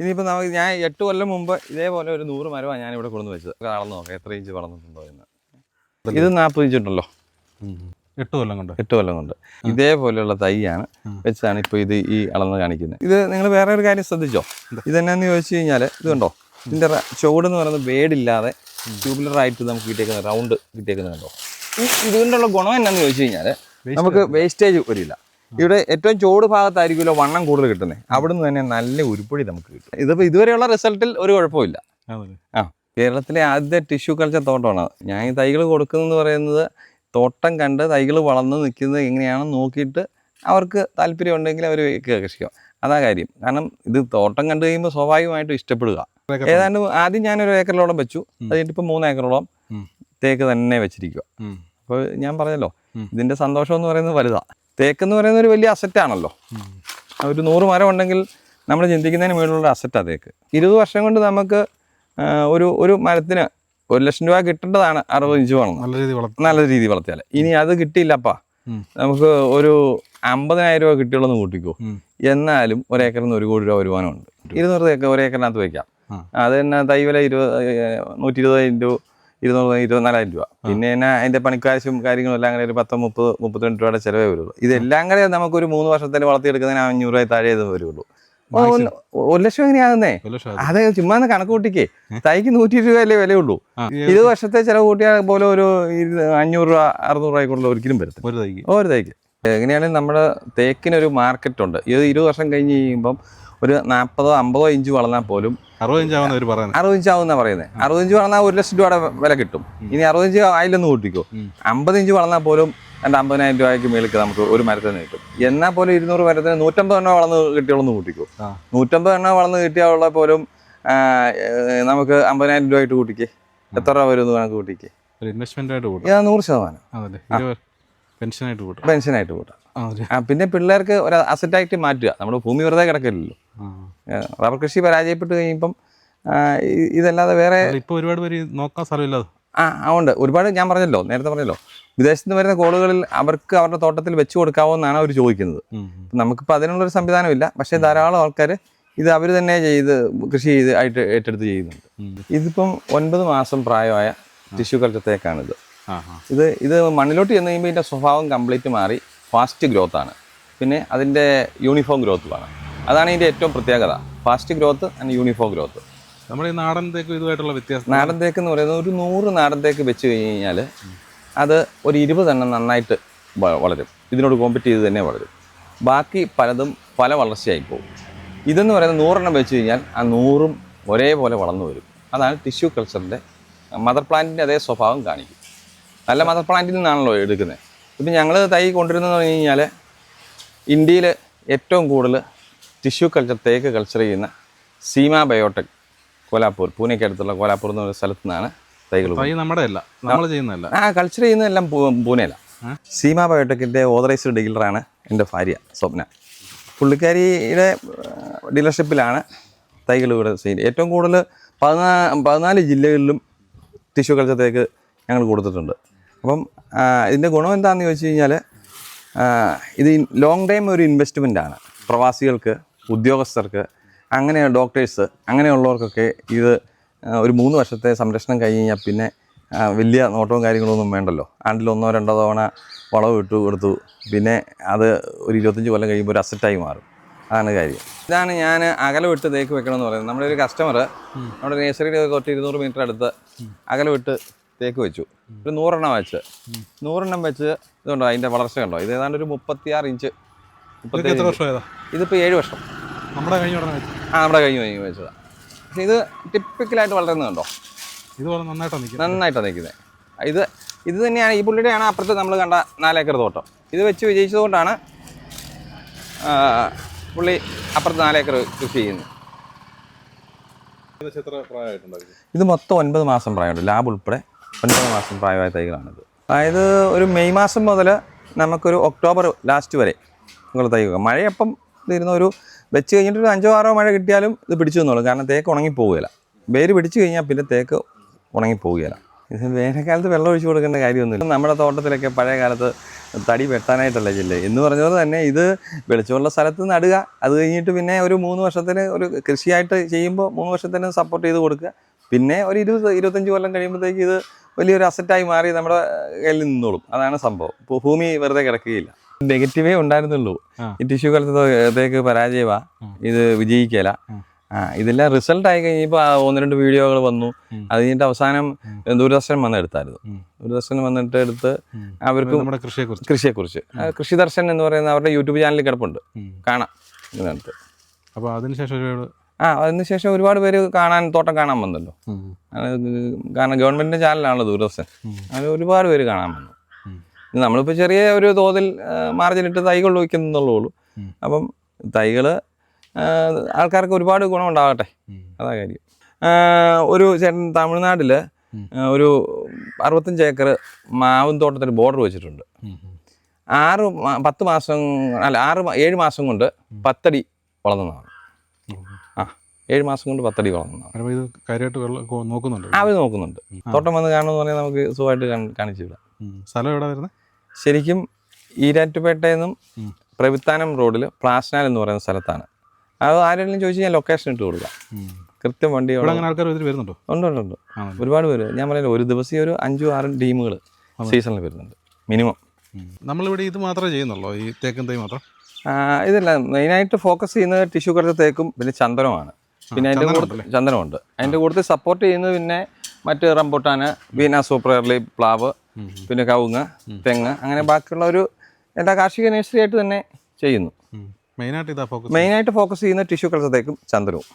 ഇനിയിപ്പോൾ നമുക്ക് ഞാൻ എട്ട് കൊല്ലം മുമ്പ് ഇതേപോലെ ഒരു നൂറ് മരമാണ് ഞാൻ ഇവിടെ കൊണ്ടുവന്ന് വെച്ചത്. കാണുന്നു നോക്കാം എത്ര ഇഞ്ച് വളർന്നിട്ടുണ്ടോ എന്ന്. ഇത് നാൽപ്പത് ഇഞ്ച് ഉണ്ടല്ലോ. എട്ട് കൊല്ലം കൊണ്ട്? എട്ട് കൊല്ലം കൊണ്ട്. ഇതേപോലെയുള്ള തൈയാണ് വെച്ചാണ് ഇപ്പോൾ ഇത് ഈ അളന്ന് കാണിക്കുന്നത്. ഇത് നിങ്ങൾ വേറെ ഒരു കാര്യം ശ്രദ്ധിച്ചോ? ഇതെന്നാന്ന് ചോദിച്ചു കഴിഞ്ഞാൽ ഇത് കണ്ടോ? ഇതിന്റെ ചുവടെന്ന് പറയുന്നത് വേടില്ലാതെ ട്യൂബുലർ ആയിട്ട് നമുക്ക് കിട്ടിയേക്കുന്ന റൗണ്ട് കിട്ടിയേക്കുന്നത് കണ്ടോ? ഈ ഇതുകൊണ്ടുള്ള ഗുണം എന്നാന്ന് ചോദിച്ചു കഴിഞ്ഞാൽ നമുക്ക് വേസ്റ്റേജ് വരില്ല. ഇവിടെ ഏറ്റവും ചോട് ഭാഗത്തായിരിക്കുമല്ലോ വണ്ണം കൂടുതൽ കിട്ടുന്നത് അവിടുന്ന് തന്നെ നല്ല ഉരുപ്പൊടി നമുക്ക് കിട്ടും. ഇതിപ്പോൾ ഇതുവരെയുള്ള റിസൾട്ടിൽ ഒരു കുഴപ്പമില്ല ആ കേരളത്തിലെ ആദ്യത്തെ ടിഷ്യൂ കൾച്ചർ തോട്ടമാണ്. ഞാൻ ഈ തൈകൾ കൊടുക്കുന്നതെന്ന് പറയുന്നത് തോട്ടം കണ്ട് തൈകൾ വളർന്ന് നിൽക്കുന്നത് എങ്ങനെയാണെന്ന് നോക്കിയിട്ട് അവർക്ക് താല്പര്യം ഉണ്ടെങ്കിൽ അവർ കൃഷിക്കും. അതാ കാര്യം. കാരണം ഇത് തോട്ടം കണ്ടു കഴിയുമ്പോൾ സ്വാഭാവികമായിട്ടും ഇഷ്ടപ്പെടുക. ഏതാണ്ട് ആദ്യം ഞാനൊരു ഏക്കറിലോളം വെച്ചു. അതിന്റെ ഇപ്പം മൂന്ന് ഏക്കറോളം തേക്ക് തന്നെ വെച്ചിരിക്കുക അപ്പോൾ ഞാൻ പറഞ്ഞല്ലോ. ഇതിന്റെ സന്തോഷം എന്ന് പറയുന്നത് വലുതാ. തേക്ക് എന്ന് പറയുന്ന ഒരു വലിയ അസറ്റാണല്ലോ ആണല്ലോ. ഒരു നൂറ് മരം ഉണ്ടെങ്കിൽ നമ്മൾ ചിന്തിക്കുന്നതിന് മുകളിലുള്ള അസറ്റാണ് തേക്ക്. ഇരുപത് വർഷം കൊണ്ട് നമുക്ക് ഒരു ഒരു മരത്തിന് ഒരു ലക്ഷം രൂപ കിട്ടേണ്ടതാണ് അറുപത് ഇഞ്ച് വേണം. നല്ല രീതി വളർത്തും. നല്ല രീതി വളർത്തിയാൽ ഇനി അത് കിട്ടിയില്ലപ്പാ. നമുക്ക് ഒരു അമ്പതിനായിരം രൂപ കിട്ടിയുള്ളെന്ന് കൂട്ടിക്കോ. എന്നാലും ഒരേക്കറിൽ നിന്ന് ഒരു കോടി രൂപ വരുമാനമുണ്ട്. ഇരുന്നൂറ് തേക്ക് ഒരേക്കറിനകത്ത് വയ്ക്കാം അത് തന്നെ തൈവല ഇരുപത് നൂറ്റി ഇരുപത് ഇന്റു ഇരുന്നൂറ് ഇരുപത്തിനാലായിരം രൂപ. പിന്നെ തന്നെ അതിന്റെ പണിക്കാശും കാര്യങ്ങളും എല്ലാം കൂടെ ഒരു പത്ത് മുപ്പത് മുപ്പത്തിരണ്ട് രൂപയുടെ ചിലവേ വരുള്ളൂ. ഇതെല്ലാം കൂടെ നമുക്കൊരു മൂന്ന് വർഷത്തിൽ വളർത്തിയെടുക്കുന്നതിന് അഞ്ഞൂറ് രൂപ താഴെ വരുള്ളൂ. ഒരു ലക്ഷം എങ്ങനെയാകുന്നേ അത് ചുമ്മാ കണക്ക് കൂട്ടിക്കേ. തൈക്ക് നൂറ്റി ഇരുപത് രൂപയല്ലേ വിലയുള്ളൂ. ഇത് വർഷത്തെ ചിലവ് കൂട്ടിയാൽ പോലും ഒരു അഞ്ഞൂറ് രൂപ അറുന്നൂറ് രൂപയ്ക്കുള്ള ഒരിക്കലും വരത്തില്ല. ഒരു തൈക്ക്. ഒരു തൈക്ക്. എങ്ങനെയാണെങ്കിൽ നമ്മുടെ തേക്കിനൊരു മാർക്കറ്റുണ്ട്? ഇത് ഇരുപത് വർഷം കഴിഞ്ഞ് കഴിയുമ്പം ഒരു നാൽപ്പതോ അമ്പതോ ഇഞ്ച് വളർന്നാൽ പോലും അറുപത് ഇഞ്ച് ആവുന്ന അറുപത് ഇഞ്ച് ആവുന്ന പറയുന്നത് അറുപത് ഇഞ്ച് വളർന്നാൽ ഒരു ലക്ഷം രൂപയുടെ വില കിട്ടും. ഇനി അറുപത് ഇഞ്ച് ആയില്ലെന്ന് കൂട്ടിക്കോ. അമ്പത് ഇഞ്ച് വളർന്നാൽ പോലും രണ്ട് അമ്പതിനായിരം രൂപയ്ക്ക് മേളിക്ക് നമുക്ക് ഒരു മരത്തിന് കിട്ടും. എന്നാൽ പോലും ഇരുന്നൂറ് മരത്തിന് നൂറ്റമ്പത് എണ്ണ വളർന്ന് കിട്ടിയുള്ളൂ കൂട്ടിക്കോ. നൂറ്റമ്പത് എണ്ണ വളർന്ന് കിട്ടിയുള്ള പോലും നമുക്ക് അമ്പതിനായിരം രൂപ ആയിട്ട് കൂട്ടിക്കേ എത്ര രൂപ വരും കണക്ക് കൂട്ടിക്കേ. ഇൻവെസ്റ്റ്മെന്റ് ആയിട്ട് നൂറ് ശതമാനം. പെൻഷനായിട്ട് കൂട്ടാം പെൻഷനായിട്ട് കൂട്ടാം പിന്നെ പിള്ളേർക്ക് ഒരു അസറ്റായിട്ട് മാറ്റുക. നമ്മുടെ ഭൂമി വെറുതെ കിടക്കില്ലല്ലോ. റബ്ബർ കൃഷി പരാജയപ്പെട്ട് കഴിയുമ്പം ഇതല്ലാതെ വേറെ ഇപ്പോൾ ഒരുപാട് പേര് നോക്കാൻ സ്ഥലമില്ലാതെ ആ ഉണ്ട്. ഒരുപാട് ഞാൻ പറഞ്ഞല്ലോ നേരത്തെ പറഞ്ഞല്ലോ. വിദേശത്ത് നിന്ന് വരുന്ന കോളുകളിൽ അവർക്ക് അവരുടെ തോട്ടത്തിൽ വെച്ച് കൊടുക്കാവോ എന്നാണ് അവർ ചോദിക്കുന്നത് നമുക്കിപ്പോൾ അതിനുള്ളൊരു സംവിധാനമില്ല. പക്ഷേ ധാരാളം ആൾക്കാർ ഇത് അവർ തന്നെ ചെയ്ത് കൃഷി ചെയ്ത് ആയിട്ട് ഏറ്റെടുത്ത് ചെയ്യുന്നുണ്ട്. ഇതിപ്പം ഒൻപത് മാസം പ്രായമായ ടിഷ്യൂ കൾച്ചത്തേക്കാണിത് ഇത് ഇത് മണ്ണിലോട്ട് ചെന്ന് കഴിയുമ്പോൾ ഇതിന്റെ സ്വഭാവം കംപ്ലീറ്റ് മാറി ഫാസ്റ്റ് ഗ്രോത്ത് ആണ്. പിന്നെ അതിന്റെ യൂണിഫോം ഗ്രോത്തുമാണ് അതാണ് ഇതിന്റെ ഏറ്റവും പ്രത്യേകത. Fast growth and uniform growth നമ്മുടെ ഈ നാടൻ തേക്ക് ഇതുമായിട്ടുള്ള വ്യത്യാസം നാടൻ തേക്ക് എന്ന് പറയുന്നത് ഒരു നൂറ് നാടൻ തേക്ക് വെച്ച് കഴിഞ്ഞ് കഴിഞ്ഞാൽ അത് ഒരു ഇരുപത് എണ്ണം നന്നായിട്ട് വളരും. ഇതിനോട് കോമ്പറ്റ് ചെയ്ത് തന്നെ വളരും. ബാക്കി പലതും പല വളർച്ചയായി പോകും. ഇതെന്ന് പറയുന്നത് നൂറെണ്ണം വെച്ച് കഴിഞ്ഞാൽ ആ നൂറും ഒരേപോലെ വളർന്നു വരും. അതാണ് ടിഷ്യൂ കൾച്ചറിന്റെ മദർ പ്ലാന്റിന്റെ അതേ സ്വഭാവം കാണിക്കും. നല്ല മദർ പ്ലാന്റിൽ നിന്നാണല്ലോ എടുക്കുന്നത്. ഇപ്പം ഞങ്ങൾ തൈ കൊണ്ടുവരുന്നതെന്ന് പറഞ്ഞു കഴിഞ്ഞാൽ ഇന്ത്യയിൽ ഏറ്റവും കൂടുതൽ ടിഷ്യൂ കൾച്ചർ തേക്ക് കൾച്ചർ ചെയ്യുന്ന സീമ ബയോടെക് കോലാപ്പൂർ പൂനെക്ക് അടുത്തുള്ള കോലാപ്പൂർ എന്ന ഒരു സ്ഥലത്തു നിന്നാണ് തൈകൾ നമ്മുടെ അല്ല നമ്മൾ ചെയ്യുന്നതല്ല ആ കൾച്ചർ ചെയ്യുന്നതെല്ലാം പൂനെയല്ല? സീമ ബയോടെക്കിന്റെ ഓതറൈസ്ഡ് ഡീലറാണ് എന്റെ ഭാര്യ സ്വപ്ന. പുള്ളിക്കാരിയുടെ ഡീലർഷിപ്പിലാണ് തൈകൾ ഇവിടെ ചെയ്യുന്നത്. ഏറ്റവും കൂടുതൽ പതിനാ പതിനാല് ജില്ലകളിലും ടിഷ്യൂ കൾച്ചർ തേക്ക് ഞങ്ങൾ കൊടുത്തിട്ടുണ്ട്. അപ്പം ഇതിന്റെ ഗുണം എന്താണെന്ന് ചോദിച്ചു കഴിഞ്ഞാൽ ഇത് ലോങ് ടൈം ഒരു ഇൻവെസ്റ്റ്മെന്റ് ആണ്. പ്രവാസികൾക്ക് ഉദ്യോഗസ്ഥർക്ക് അങ്ങനെ ഡോക്ടേഴ്സ് അങ്ങനെയുള്ളവർക്കൊക്കെ ഇത് ഒരു മൂന്ന് വർഷത്തെ സംരക്ഷണം കഴിഞ്ഞ് കഴിഞ്ഞാൽ പിന്നെ വലിയ നോട്ടവും കാര്യങ്ങളൊന്നും വേണ്ടല്ലോ. ആണ്ടിൽ ഒന്നോ രണ്ടോ തവണ വളവ് ഇട്ടു കൊടുത്തു. പിന്നെ അത് ഒരു ഇരുപത്തഞ്ച് കൊല്ലം കഴിയുമ്പോൾ ഒരു അസറ്റായി മാറും. അതാണ് കാര്യം. ഇതാണ് ഞാൻ അകല വിട്ട് തേക്ക് വെക്കണമെന്ന് പറയുന്നത്. നമ്മുടെ ഒരു കസ്റ്റമർ നമ്മുടെ നേഴ്സറിയുടെ കുറച്ച് ഇരുന്നൂറ് മീറ്റർ അടുത്ത് അകലെ വിട്ട് തേക്ക് വെച്ചു. ഒരു നൂറെണ്ണം വെച്ച്. നൂറെണ്ണം വെച്ച് ഇതുണ്ടോ അതിന്റെ വളർച്ച കണ്ടോ? ഇത് ഏതാണ്ട് ഒരു മുപ്പത്തിയാറ് ഇഞ്ച്. ഇഞ്ച്. ഇതിപ്പോൾ ഏഴ് വർഷം. നമ്മുടെ കഴിഞ്ഞ ആ നമ്മുടെ കഴിഞ്ഞ് കഴിഞ്ഞ് വെച്ചതാണ് പക്ഷേ ഇത് ടിപ്പിക്കലായിട്ട് വളരുന്നുണ്ടോ ഇത് നന്നായിട്ടാണ് നിൽക്കുന്നത്. നന്നായിട്ടാണ് നിൽക്കുന്നത്. ഇത് ഇത് തന്നെയാണ് ഈ പുള്ളിയുടെയാണ് അപ്പുറത്ത് നമ്മൾ കണ്ട നാലേക്കർ തോട്ടം. ഇത് വെച്ച് വിജയിച്ചതുകൊണ്ടാണ് പുള്ളി അപ്പുറത്ത് നാലേക്കർ കൃഷി ചെയ്യുന്നത്. ഇത് മൊത്തം ഒൻപത് മാസം പ്രായമുണ്ട്. ലാബ് ഉൾപ്പെടെ ഒൻപത് മാസം പ്രായമായ തൈകളാണിത്. അതായത് ഒരു മെയ് മാസം മുതൽ നമുക്കൊരു ഒക്ടോബർ ലാസ്റ്റ് വരെ നിങ്ങൾ തൈ വെക്കാം മഴയപ്പം ഇതിരുന്ന ഒരു വെച്ച് കഴിഞ്ഞിട്ട് ഒരു അഞ്ചോ ആറോ മഴ കിട്ടിയാലും ഇത് പിടിച്ചു തന്നോളൂ കാരണം തേക്ക് ഉണങ്ങിപ്പോവുകയില്ല വേര് പിടിച്ചു കഴിഞ്ഞാൽ പിന്നെ തേക്ക് ഉണങ്ങിപ്പോവുകയില്ല ഇത് വേനൽക്കാലത്ത് വെള്ളം ഒഴിച്ചു കൊടുക്കേണ്ട കാര്യമൊന്നുമില്ല. നമ്മുടെ തോട്ടത്തിലൊക്കെ പഴയ കാലത്ത് തടി വെട്ടാനായിട്ടല്ല ജില്ല. എന്ന് പറഞ്ഞത് തന്നെ ഇത് വെളിച്ചമുള്ള സ്ഥലത്ത് നടുക. അത് കഴിഞ്ഞിട്ട് പിന്നെ ഒരു മൂന്ന് വർഷത്തിന് ഒരു കൃഷിയായിട്ട് ചെയ്യുമ്പോൾ മൂന്ന് വർഷത്തിന് സപ്പോർട്ട് ചെയ്ത് കൊടുക്കുക. പിന്നെ ഒരു ഇരുപത് ഇരുപത്തഞ്ച് കൊല്ലം കഴിയുമ്പോഴത്തേക്ക് ഇത് വലിയൊരു അസറ്റായി മാറി നമ്മുടെ കയ്യിൽ നിന്നോളും. അതാണ് സംഭവം. ഭൂമി വെറുതെ കിടക്കുകയില്ല. നെഗറ്റീവേ ഉണ്ടായിരുന്നുള്ളൂ. ഈ ടിഷ്യൂ കലത്തേക്ക് പരാജയമാ. ഇത് വിജയിക്കല. ഇതെല്ലാം റിസൾട്ട് ആയി കഴിഞ്ഞപ്പോൾ ഒന്ന് രണ്ട് വീഡിയോകൾ വന്നു. അത് കഴിഞ്ഞിട്ട് അവസാനം ദൂരദർശൻ വന്ന് എടുത്തായിരുന്നു. ദൂരദർശൻ വന്നിട്ട് എടുത്ത് അവർക്ക് നമ്മുടെ കൃഷിയെക്കുറിച്ച്. കൃഷിയെക്കുറിച്ച്. കൃഷി ദർശൻ എന്ന് പറയുന്ന അവരുടെ യൂട്യൂബ് ചാനലിൽ കിടപ്പുണ്ട്. കാണാം ഇതിനകത്ത്. അപ്പോൾ അതിനുശേഷം ഒരുപാട് ആ അതിനുശേഷം ഒരുപാട് പേര് കാണാൻ തോട്ടം കാണാൻ വന്നല്ലോ. കാരണം ഗവൺമെന്റിന്റെ ചാനലാണല്ലോ ദൂരദർശൻ. അങ്ങനെ ഒരുപാട് പേര് കാണാൻ വന്നു. നമ്മളിപ്പോൾ ചെറിയ ഒരു തോതിൽ മാർജിനിട്ട് തൈകൾ വയ്ക്കുന്നുള്ളൂ. അപ്പം തൈകൾ ആൾക്കാർക്ക് ഒരുപാട് ഗുണമുണ്ടാകട്ടെ അതാ കാര്യം. ഒരു ചേട്ടൻ തമിഴ്നാട്ടിൽ ഒരു അറുപത്തഞ്ച് ഏക്കർ മാവും തോട്ടത്തിൽ ബോർഡർ വെച്ചിട്ടുണ്ട്. ആറ് പത്ത് മാസം അല്ല ആറ് ഏഴ് മാസം കൊണ്ട് പത്തടി വളർന്നതാണ്. ആ ഏഴ് മാസം കൊണ്ട് പത്തടി വളർന്നു ഇത് കാര്യമായിട്ട് നോക്കുന്നുണ്ട്? അവർ നോക്കുന്നുണ്ട്. തോട്ടം വന്ന് കാണുമെന്ന് പറഞ്ഞാൽ നമുക്ക് സുഖമായിട്ട് കാണിച്ചു വിടാം. സ്ഥലം എവിടെ വരുന്നത് ശരിക്കും ഈരാറ്റുപേട്ടയിൽ നിന്നും. പ്രവിത്താനം റോഡിൽ പ്ലാസ്നാൽ എന്ന് പറയുന്ന സ്ഥലത്താണ്. അത് ആരെങ്കിലും ചോദിച്ചു ഞാൻ ലൊക്കേഷൻ ഇട്ട് കൊടുക്കാം. കൃത്യം വണ്ടി അങ്ങനെ ആൾക്കാർ വരുന്നുണ്ടോ? ഉണ്ട് ഉണ്ട് ഉണ്ട്. ഒരുപാട് പേര്. ഞാൻ പറയുന്നത് ഒരു ദിവസം ഒരു അഞ്ചും ആറും ടീമുകൾ സീസണിൽ വരുന്നുണ്ട്. മിനിമം. നമ്മളിവിടെ ഇത് മാത്രമേ ചെയ്യുന്നുള്ളൂ? ഈ തേക്കും തൈ മാത്രം? ഇതല്ല മെയിനായിട്ട് ഫോക്കസ് ചെയ്യുന്നത് ടിഷ്യൂ കറുത്ത തേക്കും പിന്നെ ചന്ദനമാണ് പിന്നെ അതിന്റെ കൂടെ ചന്ദനമുണ്ട്. അതിന്റെ കൂടുതൽ സപ്പോർട്ട് ചെയ്യുന്നത് പിന്നെ മറ്റ് റംബൂട്ടാന് വീന സൂപ്പർ എർലി പ്ലാവ് പിന്നെ കവുങ്ങ് തെങ്ങ് അങ്ങനെ ബാക്കിയുള്ള ഒരു എല്ലാ കാർഷിക നഴ്സറി ആയിട്ട് തന്നെ ചെയ്യുന്നു. മെയിനായിട്ട് ഇതാ ഫോക്കസ് മെയിനായിട്ട് ഫോക്കസ് ചെയ്യുന്ന ടിഷ്യൂ കറുത്ത തേക്കും ചന്ദനവും.